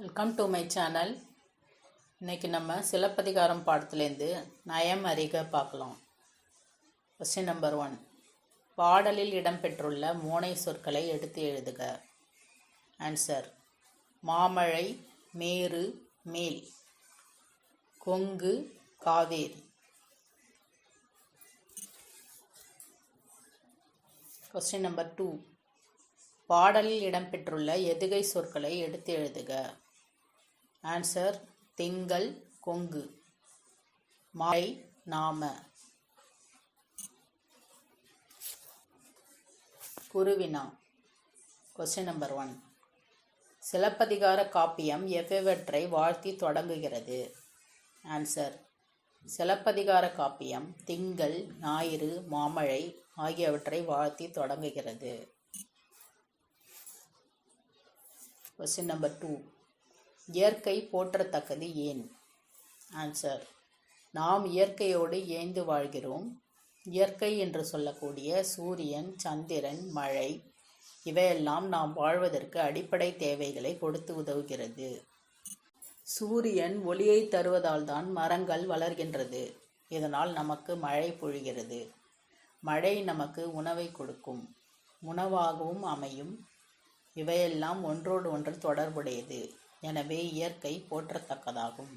Welcome to my channel இன்னைக்கு நம்ம சிலப்பதிகாரம் பாடத்துலேருந்து நயம் அறிக பார்க்கலாம். கொஸ்டின் நம்பர் ஒன் பாடலில் இடம்பெற்றுள்ள மோனை சொற்களை எடுத்து எழுதுக. ஆன்சர் மாமழை மேரு மேல். கொங்கு காவேரி. கொஸ்டின் நம்பர் டூ பாடலில் இடம்பெற்றுள்ள எதுகை சொற்களை எடுத்து எழுதுக. ஆன்சர் திங்கள் கொங்கு. மாலை நாம. குருவினா. கொஸ்டின் நம்பர் ஒன் சிலப்பதிகார காப்பியம் எவ்வெவற்றை வாழ்த்தி தொடங்குகிறது? ஆன்சர் சிலப்பதிகார காப்பியம் திங்கள் ஞாயிறு மாமழை ஆகியவற்றை வாழ்த்தி தொடங்குகிறது. கொஸ்டின் நம்பர் டூ இயற்கை போற்றத்தக்கது ஏன்? ஆன்சர் நாம் இயற்கையோடு இயைந்து வாழ்கிறோம். இயற்கை என்று சொல்லக்கூடிய சூரியன் சந்திரன் மழை இவையெல்லாம் நாம் வாழ்வதற்கு அடிப்படை தேவைகளை கொடுத்து உதவுகிறது. சூரியன் ஒளியை தருவதால் தான் மரங்கள் வளர்கின்றது. இதனால் நமக்கு மழை பொழிகிறது. மழை நமக்கு உணவை கொடுக்கும். உணவாகவும் அமையும். இவையெல்லாம் ஒன்றோடு ஒன்று தொடர்புடையது. எனவே இயற்கை போற்றத்தக்கதாகும்.